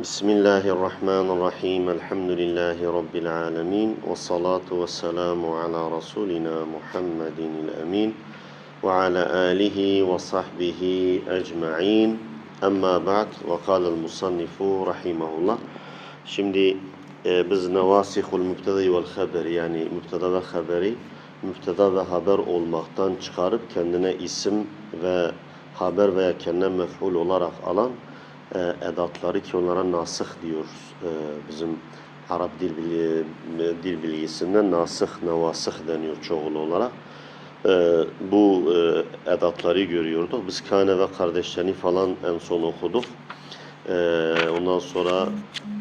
بسم الله الرحمن الرحيم الحمد لله رب العالمين والصلاة والسلام على رسولنا محمد الأمين وعلى آله وصحبه أجمعين أما بعد وقال المصنف رحمه الله Şimdi e, biz nevasihul mübteda vel haberi yani mübteda ve haberi mübteda ve haber olmaktan çıkarıp kendine isim ve haber veya kendine mef'ul olarak alan e, edatları ki onlara nasih diyoruz. E, bizim Arap dil, bilgi, dil bilgisinden nasih, nevasih deniyor çoğul olarak. E, bu e, edatları görüyorduk. Biz Kane ve kardeşlerini falan en son okuduk. E, ondan sonra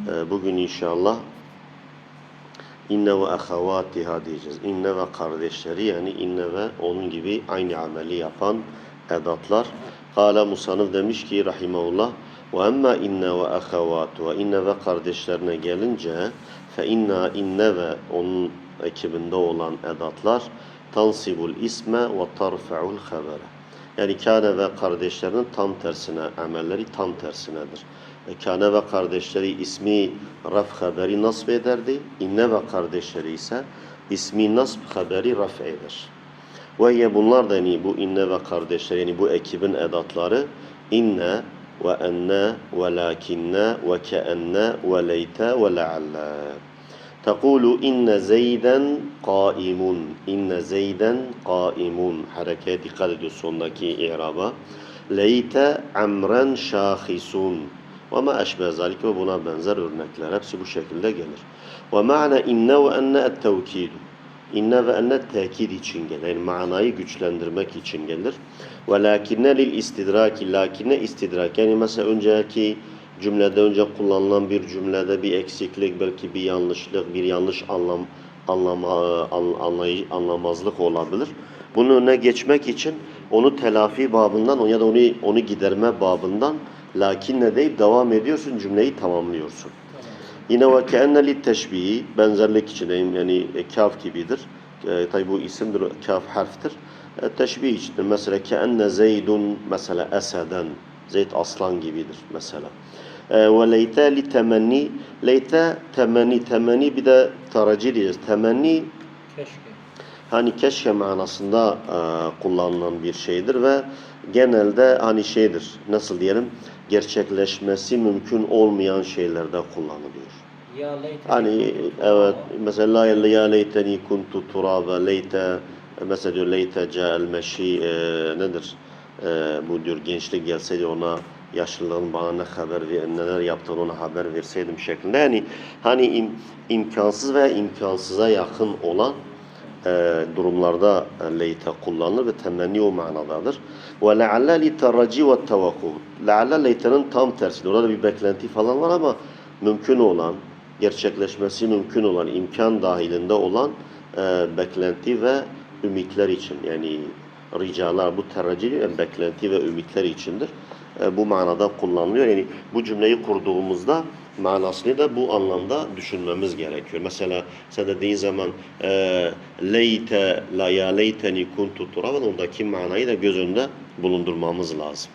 e, bugün inşallah İnne ve ahavatiha diyeceğiz. İnne ve kardeşleri yani inne ve onun gibi aynı ameli yapan edatlar. Kala Musanıf demiş ki rahimahullah ve emma inne ve ahavatu ve inne ve kardeşlerine gelince fe inna inne ve onun ekibinde olan edatlar tansibul isme ve tarfa'ul habere. Yani kâne ve kardeşlerinin tam tersine amelleri tam tersinedir. E, Kâne ve kardeşleri ismi raf haberi nasb ederdi. İnne ve kardeşleri ise ismi nasb haberi raf eder. Ve ye bunlar da yani bu inne ve kardeşleri yani bu ekibin edatları inne ve enne ve lakinne ve keenne ve leyte ve lealle. تقول إن زيدا قائم إن زيدا قائم حركة dikkat ediyor sondaki i'raba ليت عمرا شاخص وما أشبه ذلك ve buna benzer örnekler hepsi bu şekilde gelir ve ma'na inne ve enne et-tevkid inne ve enne tekid için gelir yani manayı güçlendirmek için gelir ve lakinne lil istidraki lakinne istidrak yani mesela önceki cümlede önce kullanılan bir cümlede bir eksiklik, belki bir yanlışlık, bir yanlış anlam anlama, an, anlay, anlamazlık olabilir. Bunun önüne geçmek için onu telafi babından ya da onu onu giderme babından lakin ne deyip devam ediyorsun cümleyi tamamlıyorsun. Yine ve keenne li teşbihi benzerlik için yani e, kaf gibidir. E, tabi bu isimdir, kaf harftir. E, teşbih içindir. Mesela keenne zeydun mesela eseden. Zeyd aslan gibidir mesela. Ve leyte li temenni. Leyte temenni. Temenni bir de taraci diyeceğiz. Temenni Keşke. hani keşke manasında e, kullanılan bir şeydir ve genelde hani şeydir nasıl diyelim gerçekleşmesi mümkün olmayan şeylerde kullanılıyor. Ya. Hani evet mesela ya leyteni kuntu turaba leyte mesela diyor leyte ca'el meşi e, nedir? E, bu diyor gençlik gelseydi ona yaşlılığın bana ne haber ver, neler yaptığını ona haber verseydim şeklinde. Yani hani im, imkansız veya imkansıza yakın olan e, durumlarda e, leyte kullanılır ve temenni o manadadır. Ve le'alla li terraci ve tevakkuh. Le'alla leytenin tam tersi. Orada bir beklenti falan var ama mümkün olan, gerçekleşmesi mümkün olan, imkan dahilinde olan e, beklenti ve ümitler için. Yani ricalar bu terraci yani beklenti ve ümitler içindir. E, bu manada kullanılıyor. Yani bu cümleyi kurduğumuzda manasını da bu anlamda düşünmemiz gerekiyor. Mesela sen dediğin zaman e, leyte la ya leyteni kuntu turaban ondaki manayı da göz önünde bulundurmamız lazım.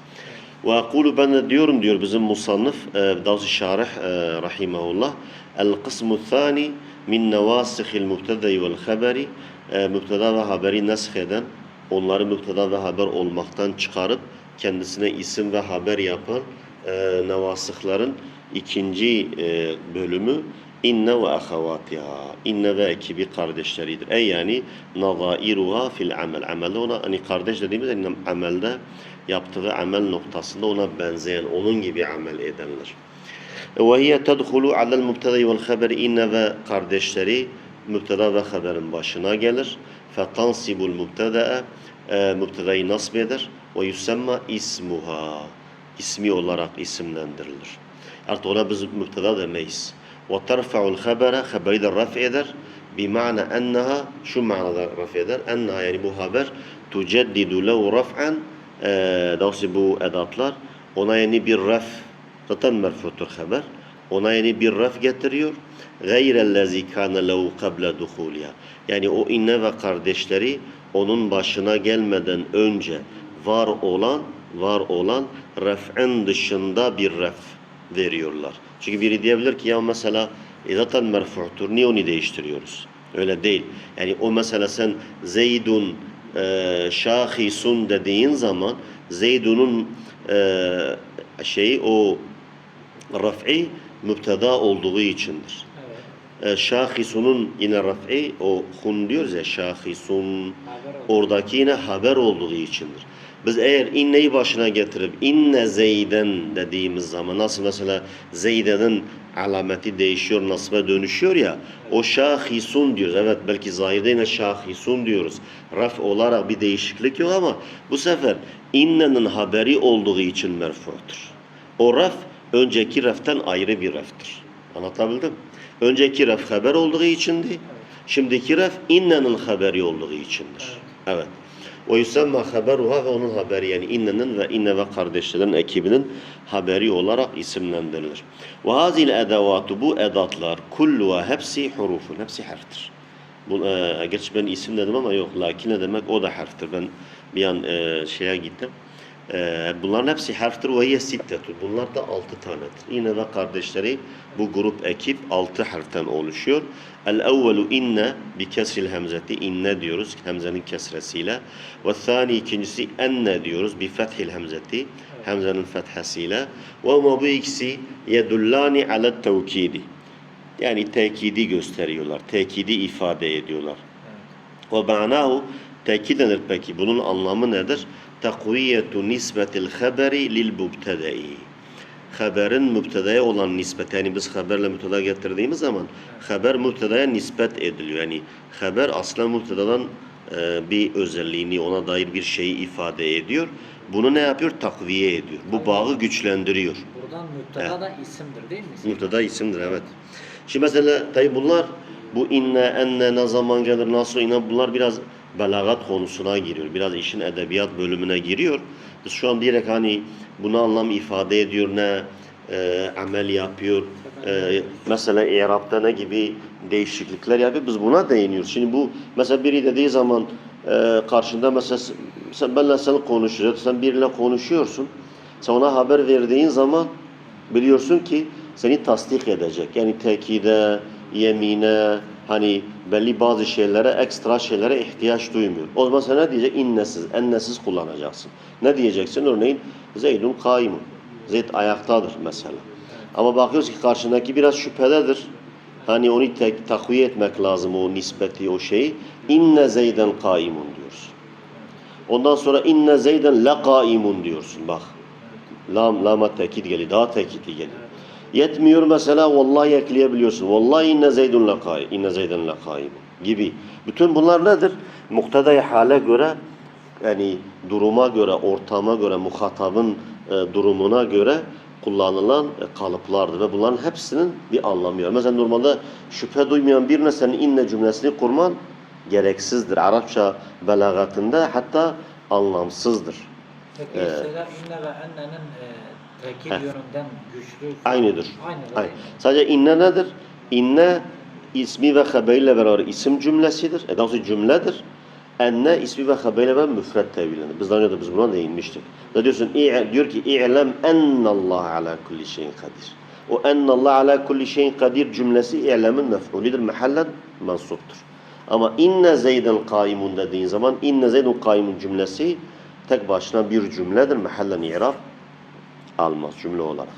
Ve akulu ben de diyorum diyor bizim musannıf e, doğrusu şarih e, rahimahullah el kısmu thani min nevasihil mübtedai vel haberi e, mübteda ve haberi nesh eden onları mübteda ve haber olmaktan çıkarıp kendisine isim ve haber yapan e, nevasıhların ikinci e, bölümü inne ve ahavatiha. İnne ve ekibi kardeşleridir. Ey yani nazairuha fil amel. Amelde ona hani kardeş dediğimiz yani amelde yaptığı amel noktasında ona benzeyen, onun gibi amel edenler. Ve hiye tedhulu alel mübtedai vel haberi inne ve kardeşleri mübteda ve haberin başına gelir. Fetansibul mübteda'a e, mübtedayı nasb eder ve yusemma ismuha ismi olarak isimlendirilir. Artık ona biz mübteda demeyiz. Ve terfa'ul habere haberi de raf eder. Bima'na enneha şu manada raf eder. Enneha yani bu haber tuceddidu lehu raf'an e, doğrusu bu edatlar ona yeni bir raf zaten merfutur haber ona yeni bir raf getiriyor. Gayrellezi kana lehu qabla duhuliha. Yani o inne ve kardeşleri onun başına gelmeden önce var olan var olan ref'in dışında bir ref. veriyorlar. Çünkü biri diyebilir ki ya mesela e zaten merfu'tur. Niye onu değiştiriyoruz? Öyle değil. Yani o mesela sen Zeydun e, şahisun dediğin zaman Zeydun'un e, şeyi o raf'i müpteda olduğu içindir. Evet. E, şahisunun yine raf'i o hun diyoruz ya şahisun oradaki yine haber olduğu içindir. Biz eğer inneyi başına getirip inne zeyden dediğimiz zaman nasıl mesela zeydenin alameti değişiyor, nasbe dönüşüyor ya o şahisun diyoruz. Evet belki zahirde yine şahisun diyoruz. Raf olarak bir değişiklik yok ama bu sefer innenin haberi olduğu için merfu'tur. O raf önceki raftan ayrı bir raftır. Anlatabildim? Önceki raf haber olduğu içindi. Şimdiki raf innenin haberi olduğu içindir. Evet. O yüzden haberuha ve onun haberi yani innenin ve inne ve kardeşlerin ekibinin haberi olarak isimlendirilir. Ve hazil edavatu bu edatlar kulluha hepsi hurufun. Hepsi harftir. Bu, e, gerçi ben isim dedim ama yok. Lakin ne demek o da harftir. Ben bir an e, şeye gittim. E, bunların hepsi harftir ve hiye sittetu. Bunlar da altı tanedir. Yine ve kardeşleri bu grup ekip altı harften oluşuyor. El evvelu inne bi kesril hemzeti inne diyoruz hemzenin kesresiyle. Ve thani ikincisi enne diyoruz bi fethil hemzeti hemzenin fethesiyle. Ve ama bu ikisi yedullani ala tevkidi. Yani tekidi gösteriyorlar. Tekidi ifade ediyorlar. Ve ma'nahu tekid denir peki. Bunun anlamı nedir? Takviyetu nisbetil haberi lil mubtedai. Haberin mübtedaya olan nispet. Yani biz haberle mübteda getirdiğimiz zaman haber mübtedaya nispet ediliyor. Yani haber aslen mübtedadan e, bir özelliğini, ona dair bir şeyi ifade ediyor. Bunu ne yapıyor? Takviye ediyor. Bu bağı güçlendiriyor. Buradan müpteda da isimdir değil mi? Müpteda isimdir evet. Şimdi mesela tabi bunlar bu inne, enne, ne zaman gelir, nasıl inne bunlar biraz belagat konusuna giriyor. Biraz işin edebiyat bölümüne giriyor. Biz şu an direkt hani bunu anlam ifade ediyor ne e, amel yapıyor. E, mesela İrab'da ne gibi değişiklikler yapıyor. Biz buna değiniyoruz. Şimdi bu mesela biri dediği zaman e, karşında mesela sen benle sen konuşuyorsun. Sen biriyle konuşuyorsun. Sen ona haber verdiğin zaman biliyorsun ki seni tasdik edecek. Yani tekide, yemine, hani belli bazı şeylere, ekstra şeylere ihtiyaç duymuyor. O zaman sen ne diyecek? İnnesiz, ennesiz kullanacaksın. Ne diyeceksin? Örneğin Zeydun kaimun. Zeyd ayaktadır mesela. Ama bakıyoruz ki karşındaki biraz şüphededir. Hani onu tek, takviye etmek lazım o nispeti, o şeyi. İnne Zeyden kaimun diyoruz. Ondan sonra inne Zeyden la kaimun diyorsun bak. Lam, lama tekit geliyor. Daha tekitli geliyor. Yetmiyor mesela vallahi ekleyebiliyorsun. Vallahi inne zeydun lakay, inne zeyden lakayim gibi. Bütün bunlar nedir? Muktedai hale göre yani duruma göre, ortama göre, muhatabın e, durumuna göre kullanılan e, kalıplardır ve bunların hepsinin bir anlamı var. Mesela normalde şüphe duymayan birine senin inne cümlesini kurman gereksizdir. Arapça belagatında hatta anlamsızdır. Peki Ee, şeyler inne ve ennenin e, tekil Heh. yönünden güçlü. Aynıdır. Aynıdır. Mi? Sadece inne nedir? İnne ismi ve haberiyle beraber isim cümlesidir. E daha sonra cümledir. Enne ismi ve haberiyle beraber müfret tevilindir. Biz daha önce de biz buna değinmiştik. Ne diyorsun? İ- diyor ki i'lem ennallah ala kulli şeyin kadir. O ennallah ala kulli şeyin kadir cümlesi i'lemin mef'ulidir. Mehallen mansuptur. Ama inne zeyden kaimun dediğin zaman inne zeydun kaimun cümlesi tek başına bir cümledir. Mehallen i'rab almaz cümle olarak.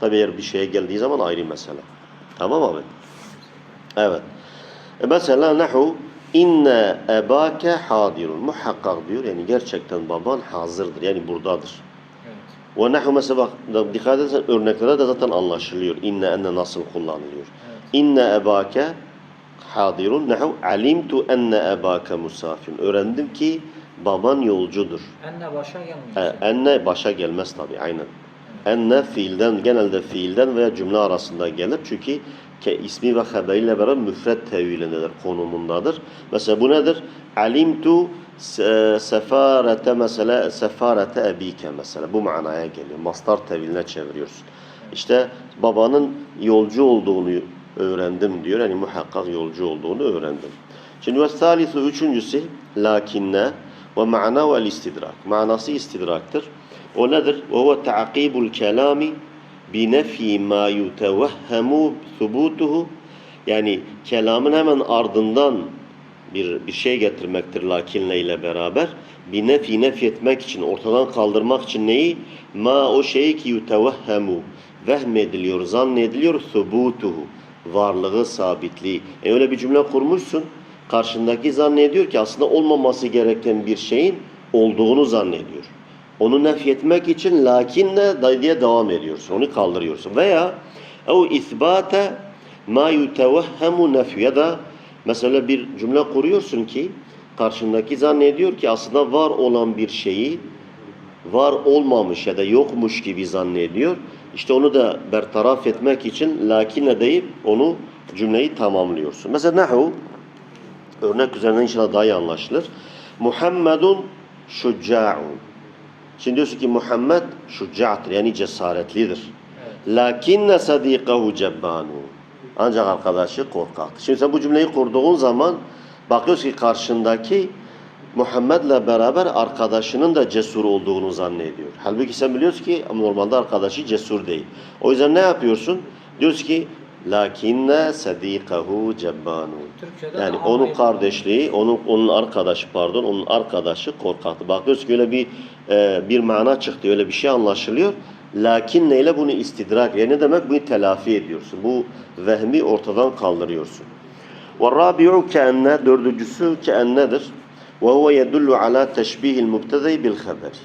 Tabi eğer bir şeye geldiği zaman ayrı mesele. Tamam abi? Evet. E mesela nahu inne ebake hadirun. Muhakkak diyor yani gerçekten baban hazırdır. Yani buradadır. Evet. Ve nahu mesela bak dikkat edersen örneklere de zaten anlaşılıyor. İnne enne nasıl kullanılıyor. Evet. İnne ebake hadirun. Nahu alimtu enne ebake musafirun. Öğrendim ki baban yolcudur. Enne başa E, gelmiyor. enne başa gelmez tabi aynen. Enne fiilden genelde fiilden veya cümle arasında gelir. Çünkü ke ismi ve haberiyle beraber müfret tevilindedir, konumundadır. Mesela bu nedir? Alimtu se- sefarete mesela sefarete ebike mesela bu manaya geliyor. Mastar teviline çeviriyoruz. İşte babanın yolcu olduğunu öğrendim diyor. Yani muhakkak yolcu olduğunu öğrendim. Şimdi ve salisu üçüncüsü lakinne ve ma'na ve istidrak. Manası istidraktır. O nedir? Ve huve ta'kibul kelami binefi ma yutevehhemu thubutuhu. Yani kelamın hemen ardından bir bir şey getirmektir lakinle ile beraber. Bir nefi nef etmek için ortadan kaldırmak için neyi? Ma o şeyi ki yutevehhemu. Vehmediliyor zannediliyor thubutuhu. Varlığı sabitliği. E öyle bir cümle kurmuşsun karşındaki zannediyor ki aslında olmaması gereken bir şeyin olduğunu zannediyor onu nefyetmek için lakinle diye devam ediyorsun onu kaldırıyorsun veya o isbate ma yutevehhemu nefyu ya da mesela bir cümle kuruyorsun ki karşındaki zannediyor ki aslında var olan bir şeyi var olmamış ya da yokmuş gibi zannediyor. İşte onu da bertaraf etmek için lakinle deyip onu cümleyi tamamlıyorsun. Mesela nahu örnek üzerinden inşallah daha iyi anlaşılır. Muhammedun şucca'un. Şimdi diyorsun ki Muhammed şucca'tır yani cesaretlidir. Evet. Lakinne sadikahu cebbanu. Ancak arkadaşı korkaktır. Şimdi sen bu cümleyi kurduğun zaman bakıyorsun ki karşındaki Muhammed'le beraber arkadaşının da cesur olduğunu zannediyor. Halbuki sen biliyorsun ki normalde arkadaşı cesur değil. O yüzden ne yapıyorsun? Diyorsun ki lakinne sadikahu cebbanu. Türkçe'de Yani onun kardeşliği, onun onun arkadaşı pardon, onun arkadaşı korkaktı. Bakıyoruz ki öyle bir e, bir mana çıktı, öyle bir şey anlaşılıyor. Lakin neyle bunu istidrak, yani ne demek? Bunu telafi ediyorsun. Bu vehmi ortadan kaldırıyorsun. Ve rabi'u keenne, dördüncüsü keennedir. Ve huve yedullu ala teşbihil mübtedai bil haberi.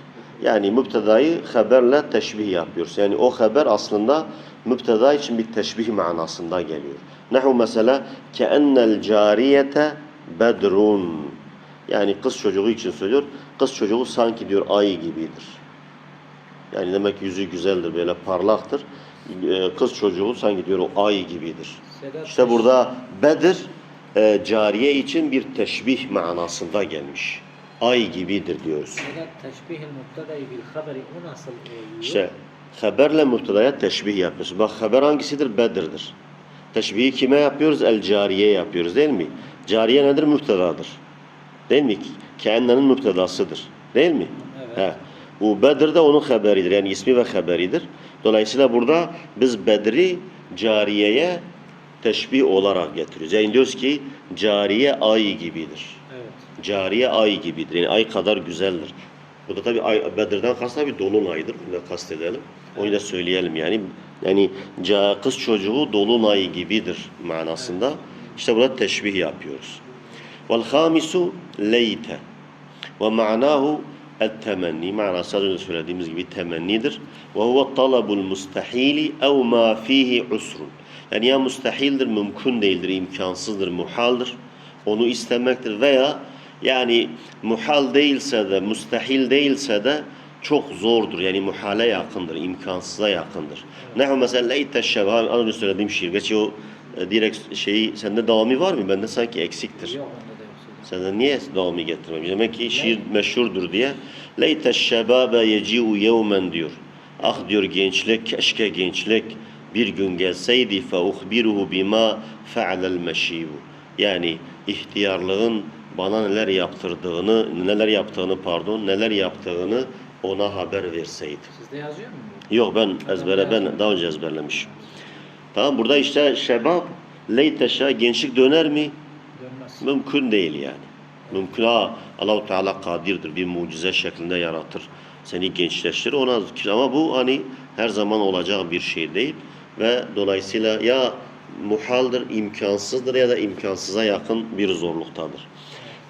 Yani mübtedayı haberle teşbih yapıyoruz. Yani o haber aslında mübteda için bir teşbih manasında geliyor. Nehu mesela keennel cariyete bedrun. Yani kız çocuğu için söylüyor. Kız çocuğu sanki diyor ay gibidir. Yani demek yüzü güzeldir, böyle parlaktır. Ee, Kız çocuğu sanki diyor o ay gibidir. Sedat İşte burada Bedir e, cariye için bir teşbih manasında gelmiş. Ay gibidir diyoruz. Sedat teşbihil muktedai bil haberi o nasıl oluyor? İşte haberle muhtedaya teşbih yapıyoruz. Bak haber hangisidir? Bedir'dir. Teşbihi kime yapıyoruz? El cariye yapıyoruz değil mi? Cariye nedir? Muhtedadır. Değil mi? Keennenin muhtedasıdır. Değil mi? Evet. He. Bu Bedir de onun haberidir. Yani ismi ve haberidir. Dolayısıyla burada biz Bedri cariyeye teşbih olarak getiriyoruz. Yani diyoruz ki cariye ay gibidir. Evet. Cariye ay gibidir. Yani ay kadar güzeldir. Bu da tabii ay, Bedir'den kast tabii dolunaydır. Bunu da kastedelim. Onu da söyleyelim yani. Yani kız çocuğu dolunay gibidir manasında. İşte burada teşbih yapıyoruz. Vel hamisu leyte ve ma'nahu el-temenni. Manası az önce söylediğimiz gibi temennidir. Ve huve talabul mustahili ev ma fihi usrun. Yani ya müstahildir, mümkün değildir, imkansızdır, muhaldır. Onu istemektir veya yani muhal değilse de, müstahil değilse de çok zordur. Yani muhale yakındır, imkansıza yakındır. Nehu mesela leyte şebha, az önce söylediğim şiir. Gerçi o e, direkt şeyi, sende devamı var mı? Bende sanki eksiktir. Yok onda da yok. Sedat. Sen de niye devamı getirmemiş? Demek ki şiir meşhurdur diye. Leyte şebabe yeci'u yevmen diyor. Ah diyor gençlik, keşke gençlik bir gün gelseydi fe uhbiruhu bima fe'lel meşibu. Yani ihtiyarlığın bana neler yaptırdığını, neler yaptığını pardon, neler yaptığını ona haber verseydi. Sizde yazıyor mu? Yok ben ezbere ben daha önce ezberlemişim. Tamam burada işte şebab leyteşa gençlik döner mi? Dönmez. Mümkün değil yani. Mümkün ha Allahu Teala kadirdir bir mucize şeklinde yaratır. Seni gençleştirir ona ama bu hani her zaman olacak bir şey değil ve dolayısıyla ya muhaldır, imkansızdır ya da imkansıza yakın bir zorluktadır.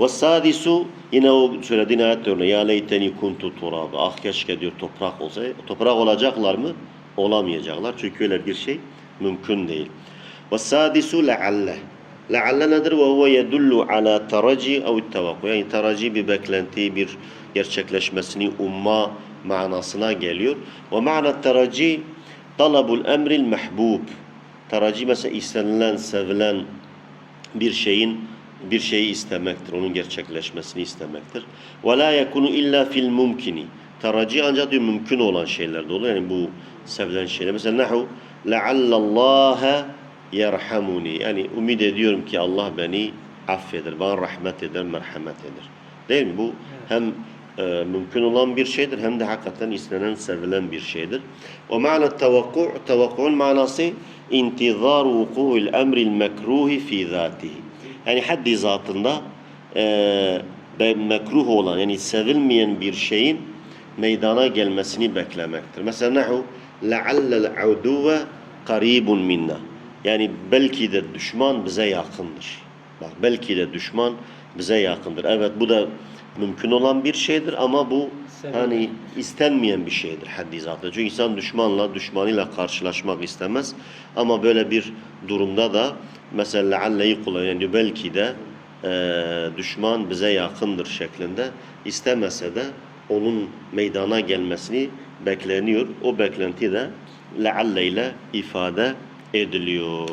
Ve sadisu yine o söylediğin ayet örneği ya leyteni kuntu turab. Ah keşke diyor toprak olsa. Toprak olacaklar mı? Olamayacaklar. Çünkü öyle bir şey mümkün değil. Ve sadisu lealle. Lealle nedir? Ve huve yedullu ala teraci ev tevakku. Yani teraci bir beklenti, bir gerçekleşmesini umma manasına geliyor. Ve ma'na teraci talabul emril mehbub. Teraci mesela istenilen, sevilen bir şeyin bir şeyi istemektir, onun gerçekleşmesini istemektir. Ve la yekunu illa fil mumkini. Teraci ancak diyor mümkün olan şeylerde olur. Yani bu sevilen şeyler. Mesela nahu leallallâhe yerhamuni. Yani ümit ediyorum ki Allah beni affeder, bana rahmet eder, merhamet eder. Değil mi? Bu hem e, mümkün olan bir şeydir hem de hakikaten istenen, sevilen bir şeydir. Ve ma'na tevakku' tevakku'un manası intizar vuku'il emril mekruhi fi zatihi. Yani haddi zatında e, mekruh olan yani sevilmeyen bir şeyin meydana gelmesini beklemektir. Mesela nehu le'allel uduve karibun minna. Yani belki de düşman bize yakındır. Bak belki de düşman bize yakındır. Evet bu da mümkün olan bir şeydir ama bu hani istenmeyen bir şeydir haddi zatında. Çünkü insan düşmanla, düşmanıyla karşılaşmak istemez. Ama böyle bir durumda da mesela lealleyi kullanıyor. Yani belki de eee, düşman bize yakındır şeklinde istemese de onun meydana gelmesini bekleniyor. O beklenti de lealle ile ifade ediliyor.